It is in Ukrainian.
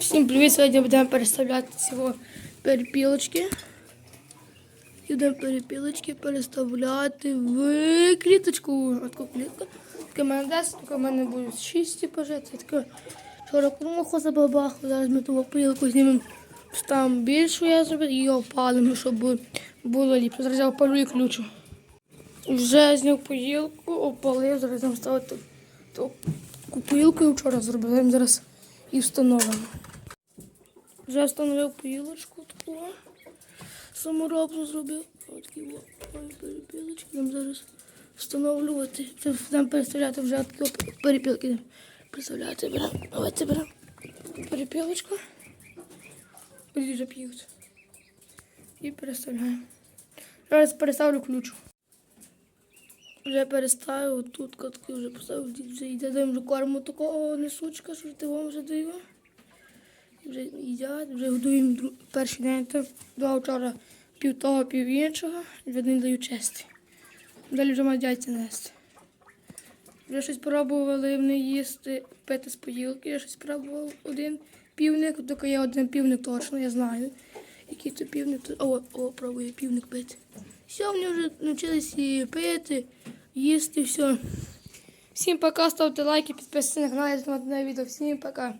Всім привіт! Сьогодні будемо переставляти цього перепілочки. Будемо перепілочки переставляти в кліточку. От таку клітку. Таке мене 10, таке в мене буде 6 типу, жити. Таке вчора кормуху забабахло, зараз ми ту пилку знімемо. Ставимо більшу я зробив і опалимо, щоб було ліпше. Зараз я опалю і ключу. Вже зняв поїлку, опалив, зараз будемо ставити ту купилку і вчора зробив. Зараз і встановимо. Вже встановив поїлочку таку. Саморобну зробив. Ось такі перепілочки. Будемо зараз встановлювати. Будемо переставляти вже такі перепілки. Представляти беремо. Давайте беремо перепілочку. Ось вже п'ють. І переставляємо. Зараз переставлю ключ. Вже переставив, тут катки вже поставив, вже йде, даємо вже корму такого несучка, що ти вам вже даю. Вже їдять, вже годуємо дру- перший день, два вчора пів того, пів іншого, вже не даю чисти. Далі вже мають яйця нести. Вже щось пробували вони їсти, пити з поїлки, я щось пробував один півник, тільки є один півник точно, я знаю. Який то півник, то... о, о, пробує півник пити. Все, вони вже навчилися і пити, їсти, все. Всім пока, ставте лайки, підписуйтесь на канал, я знімати на відео. Всім пока.